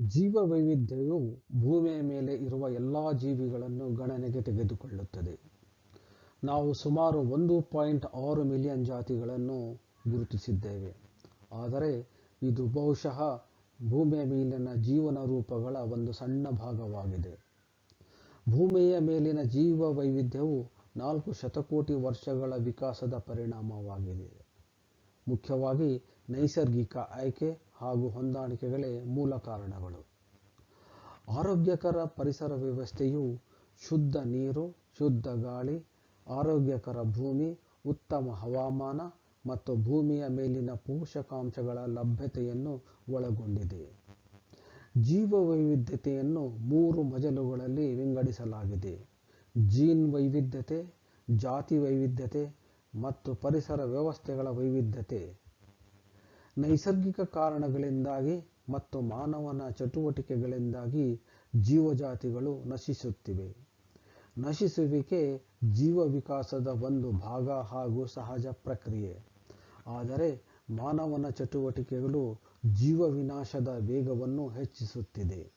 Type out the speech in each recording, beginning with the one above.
ಜೀವ ವೈವಿಧ್ಯವು ಭೂಮಿಯ ಮೇಲೆ ಇರುವ ಎಲ್ಲ ಜೀವಿಗಳನ್ನು ಗಣನೆಗೆ ತೆಗೆದುಕೊಳ್ಳುತ್ತದೆ. ನಾವು ಸುಮಾರು ಒಂದು ಪಾಯಿಂಟ್ ಆರು ಮಿಲಿಯನ್ ಜಾತಿಗಳನ್ನು ಗುರುತಿಸಿದ್ದೇವೆ. ಆದರೆ ಇದು ಬಹುಶಃ ಭೂಮಿಯ ಮೇಲಿನ ಜೀವನ ರೂಪಗಳ ಒಂದು ಸಣ್ಣ ಭಾಗವಾಗಿದೆ. ಭೂಮಿಯ ಮೇಲಿನ ಜೀವ ವೈವಿಧ್ಯವು ನಾಲ್ಕು ಶತಕೋಟಿ ವರ್ಷಗಳ ವಿಕಾಸದ ಪರಿಣಾಮವಾಗಿದೆ. ಮುಖ್ಯವಾಗಿ ನೈಸರ್ಗಿಕ ಆಯ್ಕೆ ಹಾಗೂ ಹೊಂದಾಣಿಕೆಗಳೇ ಮೂಲ ಕಾರಣಗಳು. ಆರೋಗ್ಯಕರ ಪರಿಸರ ವ್ಯವಸ್ಥೆಯು ಶುದ್ಧ ನೀರು, ಶುದ್ಧ ಗಾಳಿ, ಆರೋಗ್ಯಕರ ಭೂಮಿ, ಉತ್ತಮ ಹವಾಮಾನ ಮತ್ತು ಭೂಮಿಯ ಮೇಲಿನ ಪೋಷಕಾಂಶಗಳ ಲಭ್ಯತೆಯನ್ನು ಒಳಗೊಂಡಿದೆ. ಜೀವ ವೈವಿಧ್ಯತೆಯನ್ನು ಮೂರು ಮಜಲುಗಳಲ್ಲಿ ವಿಂಗಡಿಸಲಾಗಿದೆ. ಜೀನ್ ವೈವಿಧ್ಯತೆ, ಜಾತಿ ವೈವಿಧ್ಯತೆ ಮತ್ತು ಪರಿಸರ ವ್ಯವಸ್ಥೆಗಳ ವೈವಿಧ್ಯತೆ. ನೈಸರ್ಗಿಕ ಕಾರಣಗಳಿಂದಾಗಿ ಮತ್ತು ಮಾನವನ ಚಟುವಟಿಕೆಗಳಿಂದಾಗಿ ಜೀವಜಾತಿಗಳು ನಶಿಸುತ್ತಿವೆ. ನಶಿಸುವಿಕೆ ಜೀವ ವಿಕಾಸದ ಒಂದು ಭಾಗ ಹಾಗೂ ಸಹಜ ಪ್ರಕ್ರಿಯೆ. ಆದರೆ ಮಾನವನ ಚಟುವಟಿಕೆಗಳು ಜೀವ ವಿನಾಶದ ವೇಗವನ್ನು ಹೆಚ್ಚಿಸುತ್ತಿದೆ.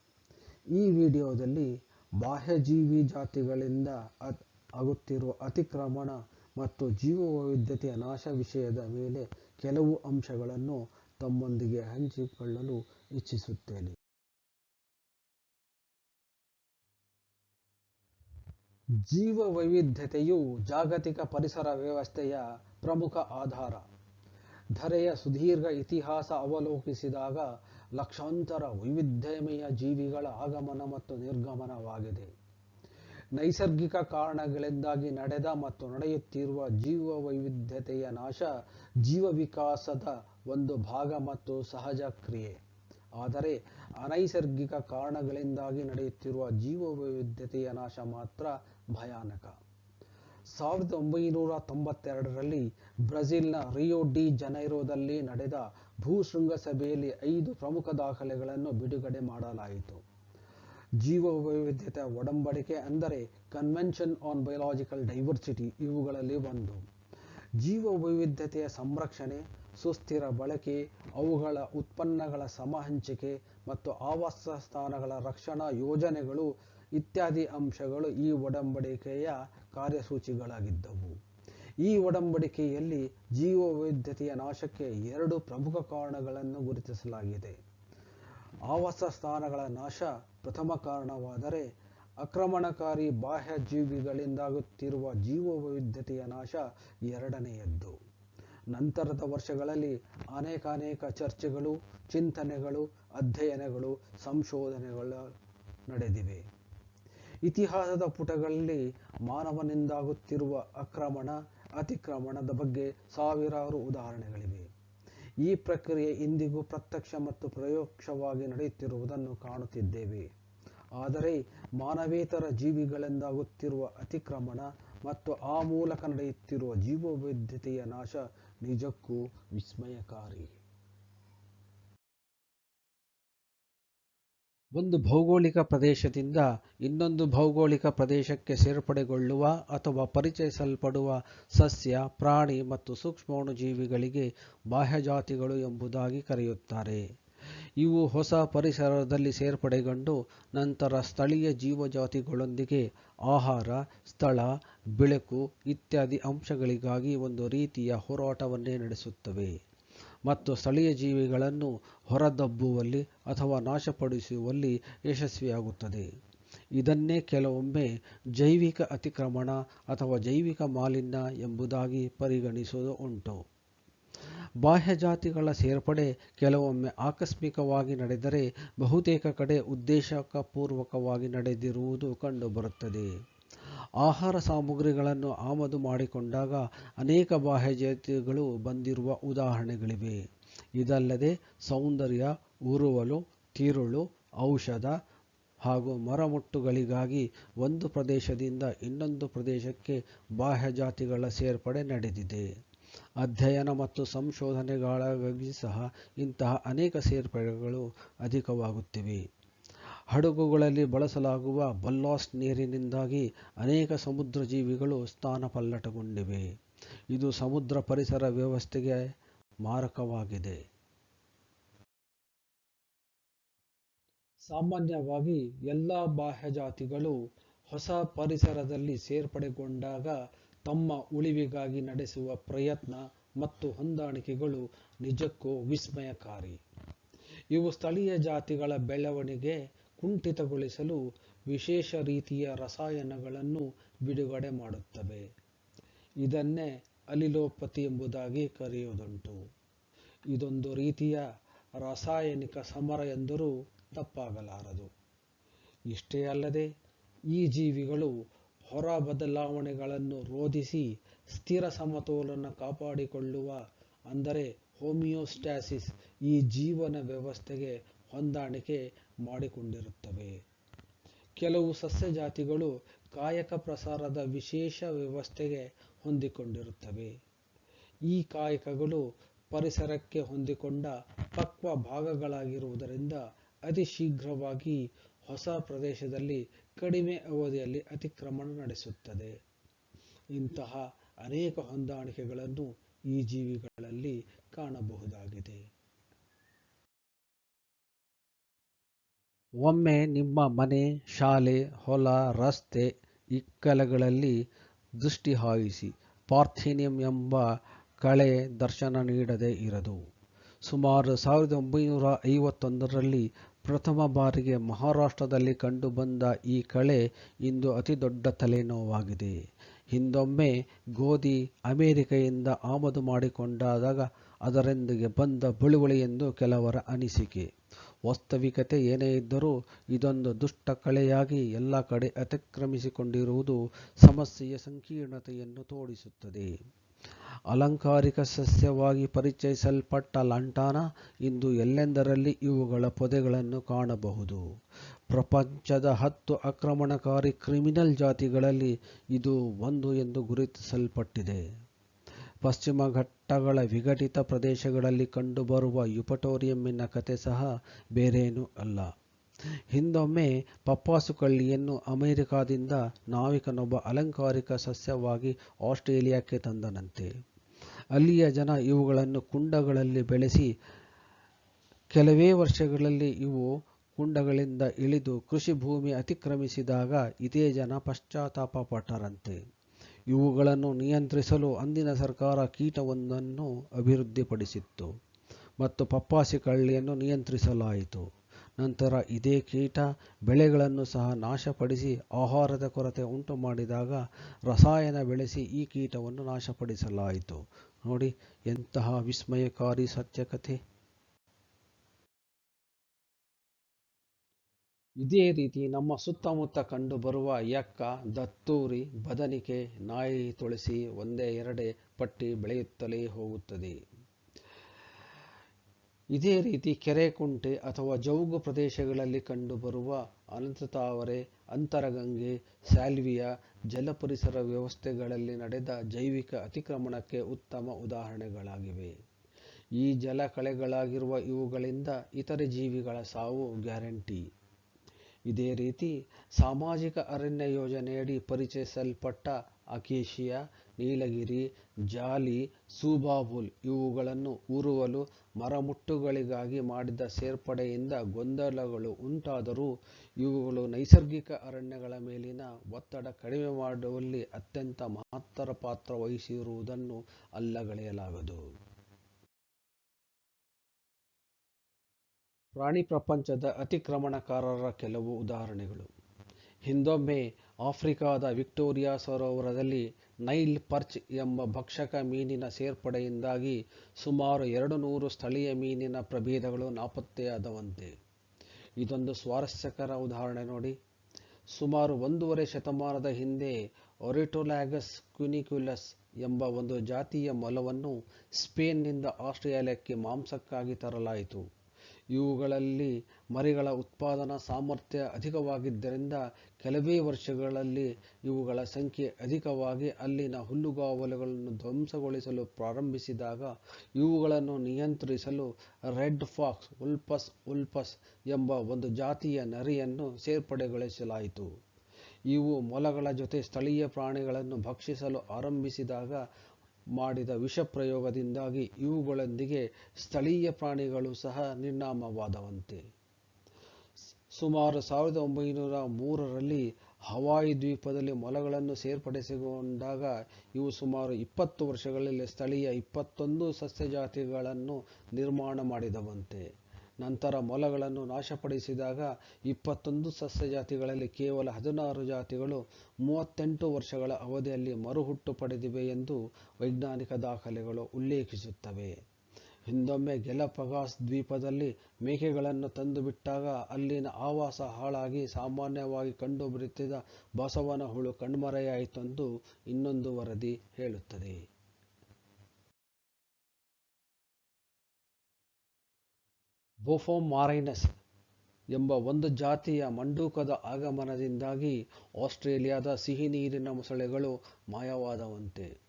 ಈ ವಿಡಿಯೋದಲ್ಲಿ ಬಾಹ್ಯಜೀವಿ ಜಾತಿಗಳಿಂದ ಅ- ಆಗುತ್ತಿರುವ ಅತಿಕ್ರಮಣ ಮತ್ತು ಜೀವ ವೈವಿಧ್ಯತೆಯ ನಾಶ ವಿಷಯದ ಮೇಲೆ ಕೆಲವು ಅಂಶಗಳನ್ನು ತಮ್ಮೊಂದಿಗೆ ಹಂಚಿಕೊಳ್ಳಲು ಇಚ್ಛಿಸುತ್ತೇನೆ. ಜೀವ ವೈವಿಧ್ಯತೆಯು ಜಾಗತಿಕ ಪರಿಸರ ವ್ಯವಸ್ಥೆಯ ಪ್ರಮುಖ ಆಧಾರ. ಧರೆಯ ಸುದೀರ್ಘ ಇತಿಹಾಸ ಅವಲೋಕಿಸಿದಾಗ ಲಕ್ಷಾಂತರ ವೈವಿಧ್ಯಮಯ ಜೀವಿಗಳ ಆಗಮನ ಮತ್ತು ನಿರ್ಗಮನವಾಗಿದೆ. ನೈಸರ್ಗಿಕ ಕಾರಣಗಳಿಂದಾಗಿ ನಡೆದ ಮತ್ತು ನಡೆಯುತ್ತಿರುವ ಜೀವ ವೈವಿಧ್ಯತೆಯ ನಾಶ ಜೀವ ವಿಕಾಸದ ಒಂದು ಭಾಗ ಮತ್ತು ಸಹಜ ಕ್ರಿಯೆ. ಆದರೆ ಅನೈಸರ್ಗಿಕ ಕಾರಣಗಳಿಂದಾಗಿ ನಡೆಯುತ್ತಿರುವ ಜೀವ ವೈವಿಧ್ಯತೆಯ ನಾಶ ಮಾತ್ರ ಭಯಾನಕ. ಸಾವಿರದ ಒಂಬೈನೂರ ತೊಂಬತ್ತೆರಡರಲ್ಲಿ ಬ್ರೆಜಿಲ್ನ ರಿಯೋ ಡಿ ಜನೈರೋದಲ್ಲಿ ನಡೆದ ಭೂ ಸಭೆಯಲ್ಲಿ ಐದು ಪ್ರಮುಖ ದಾಖಲೆಗಳನ್ನು ಬಿಡುಗಡೆ ಮಾಡಲಾಯಿತು. ಜೀವ ವೈವಿಧ್ಯತೆ ಒಡಂಬಡಿಕೆ ಅಂದರೆ ಕನ್ವೆನ್ಷನ್ ಆನ್ ಬಯೋಲಾಜಿಕಲ್ ಡೈವರ್ಸಿಟಿ ಇವುಗಳಲ್ಲಿ ಒಂದು. ಜೀವ ವೈವಿಧ್ಯತೆಯ ಸಂರಕ್ಷಣೆ, ಸುಸ್ಥಿರ ಬಳಕೆ, ಅವುಗಳ ಉತ್ಪನ್ನಗಳ ಸಮ ಹಂಚಿಕೆ ಮತ್ತು ಆವಾಸ ಸ್ಥಾನಗಳ ರಕ್ಷಣಾ ಯೋಜನೆಗಳು ಇತ್ಯಾದಿ ಅಂಶಗಳು ಈ ಒಡಂಬಡಿಕೆಯ ಕಾರ್ಯಸೂಚಿಗಳಾಗಿದ್ದವು. ಈ ಒಡಂಬಡಿಕೆಯಲ್ಲಿ ಜೀವ ವೈವಿಧ್ಯತೆಯ ನಾಶಕ್ಕೆ ಎರಡು ಪ್ರಮುಖ ಕಾರಣಗಳನ್ನು ಗುರುತಿಸಲಾಗಿದೆ. ಆವಾಸ ಸ್ಥಾನಗಳ ನಾಶ ಪ್ರಥಮ ಕಾರಣವಾದರೆ ಆಕ್ರಮಣಕಾರಿ ಬಾಹ್ಯ ಜೀವಿಗಳಿಂದಾಗುತ್ತಿರುವ ಜೀವ ವೈವಿಧ್ಯತೆಯ ನಾಶ ಎರಡನೆಯದ್ದು. ನಂತರದ ವರ್ಷಗಳಲ್ಲಿ ಅನೇಕಾನೇಕ ಅನೇಕ ಚರ್ಚೆಗಳು, ಚಿಂತನೆಗಳು, ಅಧ್ಯಯನಗಳು, ಸಂಶೋಧನೆಗಳು ನಡೆದಿವೆ. ಇತಿಹಾಸದ ಪುಟಗಳಲ್ಲಿ ಮಾನವನಿಂದಾಗುತ್ತಿರುವ ಆಕ್ರಮಣ, ಅತಿಕ್ರಮಣದ ಬಗ್ಗೆ ಸಾವಿರಾರು ಉದಾಹರಣೆಗಳಿವೆ. ಈ ಪ್ರಕ್ರಿಯೆ ಇಂದಿಗೂ ಪ್ರತ್ಯಕ್ಷ ಮತ್ತು ಪ್ರಯೋಕ್ಷವಾಗಿ ನಡೆಯುತ್ತಿರುವುದನ್ನು ಕಾಣುತ್ತಿದ್ದೇವೆ. ಆದರೆ ಮಾನವೇತರ ಜೀವಿಗಳಿಂದಾಗುತ್ತಿರುವ ಅತಿಕ್ರಮಣ ಮತ್ತು ಆ ಮೂಲಕ ನಡೆಯುತ್ತಿರುವ ಜೀವವೈದ್ಯತೆಯ ನಾಶ ನಿಜಕ್ಕೂ ವಿಸ್ಮಯಕಾರಿ. ಒಂದು ಭೌಗೋಳಿಕ ಪ್ರದೇಶದಿಂದ ಇನ್ನೊಂದು ಭೌಗೋಳಿಕ ಪ್ರದೇಶಕ್ಕೆ ಸೇರ್ಪಡೆಗೊಳ್ಳುವ ಅಥವಾ ಪರಿಚಯಿಸಲ್ಪಡುವ ಸಸ್ಯ, ಪ್ರಾಣಿ ಮತ್ತು ಸೂಕ್ಷ್ಮಾಣುಜೀವಿಗಳಿಗೆ ಬಾಹ್ಯಜಾತಿಗಳು ಎಂಬುದಾಗಿ ಕರೆಯುತ್ತಾರೆ. ಇವು ಹೊಸ ಪರಿಸರದಲ್ಲಿ ಸೇರ್ಪಡೆಗೊಂಡು ನಂತರ ಸ್ಥಳೀಯ ಜೀವಜಾತಿಗಳೊಂದಿಗೆ ಆಹಾರ, ಸ್ಥಳ, ಬೆಳಕು ಇತ್ಯಾದಿ ಅಂಶಗಳಿಗಾಗಿ ಒಂದು ರೀತಿಯ ಹೋರಾಟವನ್ನೇ ನಡೆಸುತ್ತವೆ. ಮತ್ತು ಸ್ಥಳೀಯ ಜೀವಿಗಳನ್ನು ಹೊರದಬ್ಬುವಲ್ಲಿ ಅಥವಾ ನಾಶಪಡಿಸುವಲ್ಲಿ ಯಶಸ್ವಿಯಾಗುತ್ತದೆ. ಇದನ್ನೇ ಕೆಲವೊಮ್ಮೆ ಜೈವಿಕ ಅತಿಕ್ರಮಣ ಅಥವಾ ಜೈವಿಕ ಮಾಲಿನ್ಯ ಎಂಬುದಾಗಿ ಪರಿಗಣಿಸುವುದು ಉಂಟು. ಬಾಹ್ಯಜಾತಿಗಳ ಸೇರ್ಪಡೆ ಕೆಲವೊಮ್ಮೆ ಆಕಸ್ಮಿಕವಾಗಿ ನಡೆದರೆ ಬಹುತೇಕ ಕಡೆ ಉದ್ದೇಶಪೂರ್ವಕವಾಗಿ ನಡೆದಿರುವುದು ಕಂಡುಬರುತ್ತದೆ. ಆಹಾರ ಸಾಮಗ್ರಿಗಳನ್ನು ಆಮದು ಮಾಡಿಕೊಂಡಾಗ ಅನೇಕ ಬಾಹ್ಯ ಜಾತಿಗಳು ಬಂದಿರುವ ಉದಾಹರಣೆಗಳಿವೆ. ಇದಲ್ಲದೆ ಸೌಂದರ್ಯ, ಉರುವಲು, ತಿರುಳು, ಔಷಧ ಹಾಗೂ ಮರಮುಟ್ಟುಗಳಿಗಾಗಿ ಒಂದು ಪ್ರದೇಶದಿಂದ ಇನ್ನೊಂದು ಪ್ರದೇಶಕ್ಕೆ ಬಾಹ್ಯ ಜಾತಿಗಳ ಸೇರ್ಪಡೆ ನಡೆದಿದೆ. ಅಧ್ಯಯನ ಮತ್ತು ಸಂಶೋಧನೆಗಳಿಗಾಗಿ ಸಹ ಇಂತಹ ಅನೇಕ ಸೇರ್ಪಡೆಗಳು ಅಧಿಕವಾಗುತ್ತಿವೆ. ಹಡಗುಗಳಲ್ಲಿ ಬಳಸಲಾಗುವ ಬಲ್ಲಾಸ್ಟ್ ನೀರಿನಿಂದಾಗಿ ಅನೇಕ ಸಮುದ್ರ ಜೀವಿಗಳು ಸ್ಥಾನಪಲ್ಲಟಗೊಂಡಿವೆ. ಇದು ಸಮುದ್ರ ಪರಿಸರ ವ್ಯವಸ್ಥೆಗೆ ಮಾರಕವಾಗಿದೆ. ಸಾಮಾನ್ಯವಾಗಿ ಎಲ್ಲ ಬಾಹ್ಯಜಾತಿಗಳು ಹೊಸ ಪರಿಸರದಲ್ಲಿ ಸೇರ್ಪಡೆಗೊಂಡಾಗ ತಮ್ಮ ಉಳಿವಿಗಾಗಿ ನಡೆಸುವ ಪ್ರಯತ್ನ ಮತ್ತು ಹೊಂದಾಣಿಕೆಗಳು ನಿಜಕ್ಕೂ ವಿಸ್ಮಯಕಾರಿ. ಇವು ಸ್ಥಳೀಯ ಜಾತಿಗಳ ಬೆಳವಣಿಗೆ ಕುಂಠಿತಗೊಳಿಸಲು ವಿಶೇಷ ರೀತಿಯ ರಸಾಯನಗಳನ್ನು ಬಿಡುಗಡೆ ಮಾಡುತ್ತವೆ. ಇದನ್ನೇ ಅಲಿಲೋಪತಿ ಎಂಬುದಾಗಿ ಕರೆಯುವುದುಂಟು. ಇದೊಂದು ರೀತಿಯ ರಾಸಾಯನಿಕ ಸಮರ ಎಂದರೂ ತಪ್ಪಾಗಲಾರದು. ಇಷ್ಟೇ ಅಲ್ಲದೆ, ಈ ಜೀವಿಗಳು ಹೊರ ಬದಲಾವಣೆಗಳನ್ನು ರೋಧಿಸಿ ಸ್ಥಿರ ಸಮತೋಲನ ಕಾಪಾಡಿಕೊಳ್ಳುವ, ಅಂದರೆ ಹೋಮಿಯೋಸ್ಟ್ಯಾಸಿಸ್ ಈ ಜೀವನ ವ್ಯವಸ್ಥೆಗೆ ಹೊಂದಾಣಿಕೆ ಮಾಡಿಕೊಂಡಿರುತ್ತವೆ. ಕೆಲವು ಸಸ್ಯ ಜಾತಿಗಳು ಕಾಯಕ ಪ್ರಸಾರದ ವಿಶೇಷ ವ್ಯವಸ್ಥೆಗೆ ಹೊಂದಿಕೊಂಡಿರುತ್ತವೆ. ಈ ಕಾಯಕಗಳು ಪರಿಸರಕ್ಕೆ ಹೊಂದಿಕೊಂಡ ಪಕ್ವ ಭಾಗಗಳಾಗಿರುವುದರಿಂದ ಅತಿ ಶೀಘ್ರವಾಗಿ ಹೊಸ ಪ್ರದೇಶದಲ್ಲಿ ಕಡಿಮೆ ಅವಧಿಯಲ್ಲಿ ಅತಿಕ್ರಮಣ ನಡೆಸುತ್ತದೆ. ಇಂತಹ ಅನೇಕ ಹೊಂದಾಣಿಕೆಗಳನ್ನು ಈ ಜೀವಿಗಳಲ್ಲಿ ಕಾಣಬಹುದಾಗಿದೆ. ಒಮ್ಮೆ ನಿಮ್ಮ ಮನೆ, ಶಾಲೆ, ಹೊಲ, ರಸ್ತೆ ಇಕ್ಕೆಲಗಳಲ್ಲಿ ದೃಷ್ಟಿ ಹಾಯಿಸಿ ಪಾರ್ಥಿನಿಯಂ ಎಂಬ ಕಳೆ ದರ್ಶನ ನೀಡದೇ ಇರದು. ಸುಮಾರು ಸಾವಿರದ ಒಂಬೈನೂರ ಐವತ್ತೊಂದರಲ್ಲಿ ಪ್ರಥಮ ಬಾರಿಗೆ ಮಹಾರಾಷ್ಟ್ರದಲ್ಲಿ ಕಂಡುಬಂದ ಈ ಕಳೆ ಇಂದು ಅತಿ ದೊಡ್ಡ ತಲೆನೋವಾಗಿದೆ. ಹಿಂದೊಮ್ಮೆ ಗೋಧಿ ಅಮೆರಿಕೆಯಿಂದ ಆಮದು ಮಾಡಿಕೊಂಡಾದಾಗ ಅದರೊಂದಿಗೆ ಬಂದ ಬಳುವಳಿ ಎಂದು ಕೆಲವರ ಅನಿಸಿಕೆ. ವಾಸ್ತವಿಕತೆ ಏನೇ ಇದ್ದರೂ ಇದೊಂದು ದುಷ್ಟ ಕಳೆಯಾಗಿ ಎಲ್ಲ ಕಡೆ ಅತಿಕ್ರಮಿಸಿಕೊಂಡಿರುವುದು ಸಮಸ್ಯೆಯ ಸಂಕೀರ್ಣತೆಯನ್ನು ತೋರಿಸುತ್ತದೆ ಅಲಂಕಾರಿಕ ಸಸ್ಯವಾಗಿ ಪರಿಚಯಿಸಲ್ಪಟ್ಟ ಲಾಂಟಾನ ಇಂದು ಎಲ್ಲೆಂದರಲ್ಲಿ ಇವುಗಳ ಪೊದೆಗಳನ್ನು ಕಾಣಬಹುದು. ಪ್ರಪಂಚದ ಹತ್ತು ಆಕ್ರಮಣಕಾರಿ ಕ್ರಿಮಿನಲ್ ಜಾತಿಗಳಲ್ಲಿ ಇದು ಒಂದು ಎಂದು ಗುರುತಿಸಲ್ಪಟ್ಟಿದೆ. ಪಶ್ಚಿಮ ಘಟ್ಟಗಳ ವಿಘಟಿತ ಪ್ರದೇಶಗಳಲ್ಲಿ ಕಂಡುಬರುವ ಯುಪಟೋರಿಯಂನ ಕತೆ ಸಹ ಬೇರೇನೂ ಅಲ್ಲ. ಹಿಂದೊಮ್ಮೆ ಪಪ್ಪಾಸು ಕಳ್ಳಿಯನ್ನು ಅಮೆರಿಕಾದಿಂದ ನಾವಿಕನೊಬ್ಬ ಅಲಂಕಾರಿಕ ಸಸ್ಯವಾಗಿ ಆಸ್ಟ್ರೇಲಿಯಾಕ್ಕೆ ತಂದನಂತೆ. ಅಲ್ಲಿಯ ಜನ ಇವುಗಳನ್ನು ಕುಂಡಗಳಲ್ಲಿ ಬೆಳೆಸಿ ಕೆಲವೇ ವರ್ಷಗಳಲ್ಲಿ ಇವು ಕುಂಡಗಳಿಂದ ಇಳಿದು ಕೃಷಿ ಭೂಮಿ ಅತಿಕ್ರಮಿಸಿದಾಗ ಇದೇ ಜನ ಪಶ್ಚಾತ್ತಾಪ ಪಟ್ಟರಂತೆ ಇವುಗಳನ್ನು ನಿಯಂತ್ರಿಸಲು ಅಂದಿನ ಸರ್ಕಾರ ಕೀಟವೊಂದನ್ನು ಅಭಿವೃದ್ಧಿಪಡಿಸಿತ್ತು ಮತ್ತು ಪಪ್ಪಾಸಿ ಕಳ್ಳಿಯನ್ನು ನಿಯಂತ್ರಿಸಲಾಯಿತು. ನಂತರ ಇದೇ ಕೀಟ ಬೆಳೆಗಳನ್ನು ಸಹ ನಾಶಪಡಿಸಿ ಆಹಾರದ ಕೊರತೆ ಉಂಟು ಮಾಡಿದಾಗ ರಸಾಯನ ಬೆಳೆಸಿ ಈ ಕೀಟವನ್ನು ನಾಶಪಡಿಸಲಾಯಿತು. ನೋಡಿ, ಎಂತಹ ವಿಸ್ಮಯಕಾರಿ ಸತ್ಯಕಥೆ. ಇದೇ ರೀತಿ ನಮ್ಮ ಸುತ್ತಮುತ್ತ ಕಂಡುಬರುವ ಯಕ್ಕ, ದತ್ತೂರಿ, ಬದನಿಕೆ, ನಾಯಿ ತುಳಸಿ ಒಂದೇ ಎರಡೇ ಪಟ್ಟಿ ಬೆಳೆಯುತ್ತಲೇ ಹೋಗುತ್ತದೆ. ಇದೇ ರೀತಿ ಕೆರೆ ಕುಂಟೆ ಅಥವಾ ಜೌಗು ಪ್ರದೇಶಗಳಲ್ಲಿ ಕಂಡುಬರುವ ಅನಂತತಾವರೆ, ಅಂತರಗಂಗೆ, ಸ್ಯಾಲ್ವಿಯಾ, ಜಲಪರಿಸರ ವ್ಯವಸ್ಥೆಗಳಲ್ಲಿ ನಡೆದ ಜೈವಿಕ ಅತಿಕ್ರಮಣಕ್ಕೆ ಉತ್ತಮ ಉದಾಹರಣೆಗಳಾಗಿವೆ. ಈ ಜಲಕಳೆಗಳಾಗಿರುವ ಇವುಗಳಿಂದ ಇತರೆ ಜೀವಿಗಳ ಸಾವು ಗ್ಯಾರಂಟಿ. ಇದೇ ರೀತಿ ಸಾಮಾಜಿಕ ಅರಣ್ಯ ಯೋಜನೆಯಡಿ ಪರಿಚಯಿಸಲ್ಪಟ್ಟ ಅಕೇಶಿಯಾ, ನೀಲಗಿರಿ, ಜಾಲಿ, ಸೂಬಾಬುಲ್ ಇವುಗಳನ್ನು ಉರುವಲು ಮರಮುಟ್ಟುಗಳಿಗಾಗಿ ಮಾಡಿದ ಸೇರ್ಪಡೆಯಿಂದ ಗೊಂದಲಗಳು ಉಂಟಾದರೂ ಇವುಗಳು ನೈಸರ್ಗಿಕ ಅರಣ್ಯಗಳ ಮೇಲಿನ ಒತ್ತಡ ಕಡಿಮೆ ಮಾಡುವಲ್ಲಿ ಅತ್ಯಂತ ಮಹತ್ತರ ಪಾತ್ರ ವಹಿಸಿರುವುದನ್ನು ಅಲ್ಲಗಳೆಯಲಾಗದು. ಪ್ರಾಣಿ ಪ್ರಪಂಚದ ಅತಿಕ್ರಮಣಕಾರರ ಕೆಲವು ಉದಾಹರಣೆಗಳು. ಹಿಂದೊಮ್ಮೆ ಆಫ್ರಿಕಾದ ವಿಕ್ಟೋರಿಯಾ ಸರೋವರದಲ್ಲಿ ನೈಲ್ ಪರ್ಚ್ ಎಂಬ ಭಕ್ಷಕ ಮೀನಿನ ಸೇರ್ಪಡೆಯಿಂದಾಗಿ ಸುಮಾರು ಎರಡು ನೂರು ಸ್ಥಳೀಯ ಮೀನಿನ ಪ್ರಭೇದಗಳು ನಾಪತ್ತೆಯಾದವಂತೆ. ಇದೊಂದು ಸ್ವಾರಸ್ಯಕರ ಉದಾಹರಣೆ ನೋಡಿ. ಸುಮಾರು ಒಂದೂವರೆ ಶತಮಾನದ ಹಿಂದೆ ಒರಿಟೊಲ್ಯಾಗಸ್ ಕ್ಯುನಿಕ್ಯುಲಸ್ ಎಂಬ ಒಂದು ಜಾತಿಯ ಮೊಲವನ್ನು ಸ್ಪೇನ್ನಿಂದ ಆಸ್ಟ್ರೇಲಿಯಾಕ್ಕೆ ಮಾಂಸಕ್ಕಾಗಿ ತರಲಾಯಿತು. ಇವುಗಳಲ್ಲಿ ಮರಿಗಳ ಉತ್ಪಾದನಾ ಸಾಮರ್ಥ್ಯ ಅಧಿಕವಾಗಿದ್ದರಿಂದ ಕೆಲವೇ ವರ್ಷಗಳಲ್ಲಿ ಇವುಗಳ ಸಂಖ್ಯೆ ಅಧಿಕವಾಗಿ ಅಲ್ಲಿನ ಹುಲ್ಲುಗಾವಲುಗಳನ್ನು ಧ್ವಂಸಗೊಳಿಸಲು ಪ್ರಾರಂಭಿಸಿದಾಗ ಇವುಗಳನ್ನು ನಿಯಂತ್ರಿಸಲು ರೆಡ್ ಫಾಕ್ಸ್, ಉಲ್ಪಸ್ ಉಲ್ಪಸ್ ಎಂಬ ಒಂದು ಜಾತಿಯ ನರಿಯನ್ನು ಸೇರ್ಪಡೆಗೊಳಿಸಲಾಯಿತು. ಇವು ಮೊಲಗಳ ಜೊತೆ ಸ್ಥಳೀಯ ಪ್ರಾಣಿಗಳನ್ನು ಭಕ್ಷಿಸಲು ಆರಂಭಿಸಿದಾಗ ಮಾಡಿದ ವಿಷಪ್ರಯೋಗದಿಂದಾಗಿ ಇವುಗಳೊಂದಿಗೆ ಸ್ಥಳೀಯ ಪ್ರಾಣಿಗಳು ಸಹ ನಿರ್ನಾಮವಾದವಂತೆ. ಸುಮಾರು ಸಾವಿರದ ಒಂಬೈನೂರ ಮೂರರಲ್ಲಿ ಹವಾಯಿ ದ್ವೀಪದಲ್ಲಿ ಮೊಲಗಳನ್ನು ಸೇರ್ಪಡೆಸಿಕೊಂಡಾಗ ಇವು ಸುಮಾರು ಇಪ್ಪತ್ತು ವರ್ಷಗಳಲ್ಲಿ ಸ್ಥಳೀಯ ಇಪ್ಪತ್ತೊಂದು ಸಸ್ಯಜಾತಿಗಳನ್ನು ನಿರ್ಮಾಣ ಮಾಡಿದವಂತೆ. ನಂತರ ಮೊಲಗಳನ್ನು ನಾಶಪಡಿಸಿದಾಗ ಇಪ್ಪತ್ತೊಂದು ಸಸ್ಯಜಾತಿಗಳಲ್ಲಿ ಕೇವಲ ಹದಿನಾರು ಜಾತಿಗಳು ಮೂವತ್ತೆಂಟು ವರ್ಷಗಳ ಅವಧಿಯಲ್ಲಿ ಮರುಹುಟ್ಟು ಪಡೆದಿವೆ ಎಂದು ವೈಜ್ಞಾನಿಕ ದಾಖಲೆಗಳು ಉಲ್ಲೇಖಿಸುತ್ತವೆ. ಹಿಂದೊಮ್ಮೆ ಗೆಲಪಗಾಸ್ ದ್ವೀಪದಲ್ಲಿ ಮೇಕೆಗಳನ್ನು ತಂದುಬಿಟ್ಟಾಗ ಅಲ್ಲಿನ ಆವಾಸ ಹಾಳಾಗಿ ಸಾಮಾನ್ಯವಾಗಿ ಕಂಡುಬರುತ್ತಿದ್ದ ಬಸವನ ಹುಳು ಕಣ್ಮರೆಯಾಯಿತೆಂದು ಇನ್ನೊಂದು ವರದಿ ಹೇಳುತ್ತದೆ. ಬೋಫೋಮಾರೈನಸ್ ಎಂಬ ಒಂದು ಜಾತಿಯ ಮಂಡೂಕದ ಆಗಮನದಿಂದಾಗಿ ಆಸ್ಟ್ರೇಲಿಯಾದ ಸಿಹಿನೀರಿನ ಮೊಸಳೆಗಳು ಮಾಯವಾದವಂತೆ.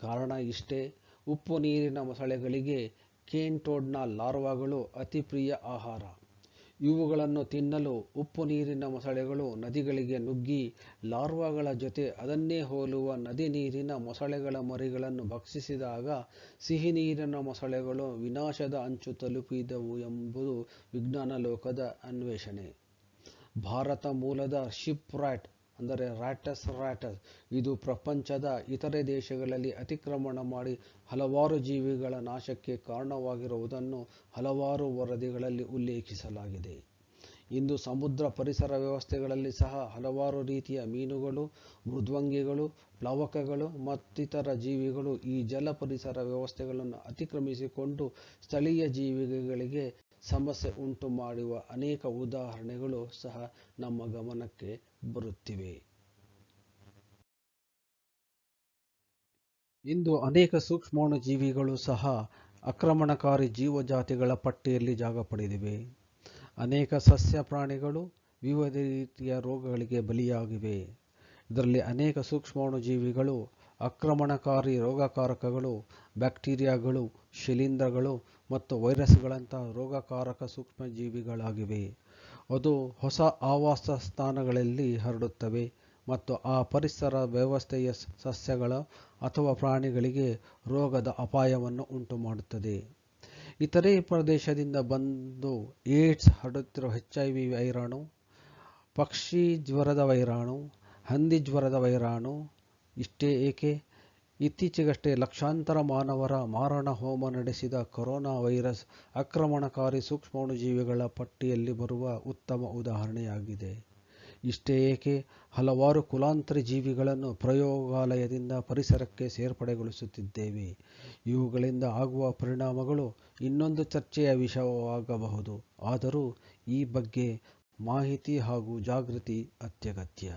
ಕಾರಣ ಇಷ್ಟೇ, ಉಪ್ಪು ನೀರಿನ ಮೊಸಳೆಗಳಿಗೆ ಕೇನ್ ಟೋಡ್ನ ಲಾರ್ವಾಗಳು ಅತಿ ಪ್ರಿಯ ಆಹಾರ. ಇವುಗಳನ್ನು ತಿನ್ನಲು ಉಪ್ಪು ನೀರಿನ ಮೊಸಳೆಗಳು ನದಿಗಳಿಗೆ ನುಗ್ಗಿ ಲಾರ್ವಾಗಳ ಜೊತೆ ಅದನ್ನೇ ಹೋಲುವ ನದಿ ನೀರಿನ ಮೊಸಳೆಗಳ ಮರಿಗಳನ್ನು ಭಕ್ಷಿಸಿದಾಗ ಸಿಹಿ ನೀರಿನ ಮೊಸಳೆಗಳು ವಿನಾಶದ ಅಂಚು ತಲುಪಿದವು ಎಂಬುದು ವಿಜ್ಞಾನ ಲೋಕದ ಅನ್ವೇಷಣೆ. ಭಾರತ ಮೂಲದ ಶಿಪ್ ರ್ಯಾಟ್ ಅಂದರೆ ರ್ಯಾಟಸ್ ರ್ಯಾಟಸ್ ಇದು ಪ್ರಪಂಚದ ಇತರೆ ದೇಶಗಳಲ್ಲಿ ಅತಿಕ್ರಮಣ ಮಾಡಿ ಹಲವಾರು ಜೀವಿಗಳ ನಾಶಕ್ಕೆ ಕಾರಣವಾಗಿರುವುದನ್ನು ಹಲವಾರು ವರದಿಗಳಲ್ಲಿ ಉಲ್ಲೇಖಿಸಲಾಗಿದೆ. ಇಂದು ಸಮುದ್ರ ಪರಿಸರ ವ್ಯವಸ್ಥೆಗಳಲ್ಲಿ ಸಹ ಹಲವಾರು ರೀತಿಯ ಮೀನುಗಳು, ಮೃದ್ವಂಗಿಗಳು, ಪ್ಲವಕಗಳು ಮತ್ತಿತರ ಜೀವಿಗಳು ಈ ಜಲ ಪರಿಸರ ವ್ಯವಸ್ಥೆಗಳನ್ನು ಅತಿಕ್ರಮಿಸಿಕೊಂಡು ಸ್ಥಳೀಯ ಜೀವಿಗಳಿಗೆ ಸಮಸ್ಯೆ ಉಂಟು ಮಾಡುವ ಅನೇಕ ಉದಾಹರಣೆಗಳು ಸಹ ನಮ್ಮ ಗಮನಕ್ಕೆ ಬರುತ್ತಿವೆ. ಇಂದು ಅನೇಕ ಸೂಕ್ಷ್ಮಾಣುಜೀವಿಗಳು ಸಹ ಆಕ್ರಮಣಕಾರಿ ಜೀವಜಾತಿಗಳ ಪಟ್ಟಿಯಲ್ಲಿ ಜಾಗ ಪಡೆದಿವೆ. ಅನೇಕ ಸಸ್ಯ ಪ್ರಾಣಿಗಳು ವಿವಿಧ ರೀತಿಯ ರೋಗಗಳಿಗೆ ಬಲಿಯಾಗಿವೆ. ಇದರಲ್ಲಿ ಅನೇಕ ಸೂಕ್ಷ್ಮಾಣುಜೀವಿಗಳು ಆಕ್ರಮಣಕಾರಿ ರೋಗಕಾರಕಗಳು, ಬ್ಯಾಕ್ಟೀರಿಯಾಗಳು, ಶಿಲೀಂಧ್ರಗಳು ಮತ್ತು ವೈರಸ್ಗಳಂತಹ ರೋಗಕಾರಕ ಸೂಕ್ಷ್ಮಜೀವಿಗಳಾಗಿವೆ. ಅದು ಹೊಸ ಆವಾಸ ಸ್ಥಾನಗಳಲ್ಲಿ ಹರಡುತ್ತವೆ ಮತ್ತು ಆ ಪರಿಸರ ವ್ಯವಸ್ಥೆಯ ಸಸ್ಯಗಳ ಅಥವಾ ಪ್ರಾಣಿಗಳಿಗೆ ರೋಗದ ಅಪಾಯವನ್ನು ಉಂಟುಮಾಡುತ್ತದೆ. ಇತರೆ ಪ್ರದೇಶದಿಂದ ಬಂದು ಏಡ್ಸ್ ಹರಡುತ್ತಿರುವ ಎಚ್ ಐ ವಿ ವೈರಾಣು, ಪಕ್ಷಿ ಜ್ವರದ ವೈರಾಣು, ಹಂದಿ ಜ್ವರದ ವೈರಾಣು, ಇಷ್ಟೇ ಏಕೆ? ಇತ್ತೀಚೆಗಷ್ಟೇ ಲಕ್ಷಾಂತರ ಮಾನವರ ಮಾರಣ ಹೋಮ ನಡೆಸಿದ ಕೊರೋನಾ ವೈರಸ್ ಆಕ್ರಮಣಕಾರಿ ಸೂಕ್ಷ್ಮಾಣುಜೀವಿಗಳ ಪಟ್ಟಿಯಲ್ಲಿ ಬರುವ ಉತ್ತಮ ಉದಾಹರಣೆಯಾಗಿದೆ. ಇಷ್ಟೇ ಏಕೆ? ಹಲವಾರು ಕುಲಾಂತರಿ ಜೀವಿಗಳನ್ನು ಪ್ರಯೋಗಾಲಯದಿಂದ ಪರಿಸರಕ್ಕೆ ಸೇರ್ಪಡೆಗೊಳಿಸುತ್ತಿದ್ದೇವೆ. ಇವುಗಳಿಂದ ಆಗುವ ಪರಿಣಾಮಗಳು ಇನ್ನೊಂದು ಚರ್ಚೆಯ ವಿಷಯವಾಗಬಹುದು. ಆದರೂ ಈ ಬಗ್ಗೆ ಮಾಹಿತಿ ಹಾಗೂ ಜಾಗೃತಿ ಅತ್ಯಗತ್ಯ.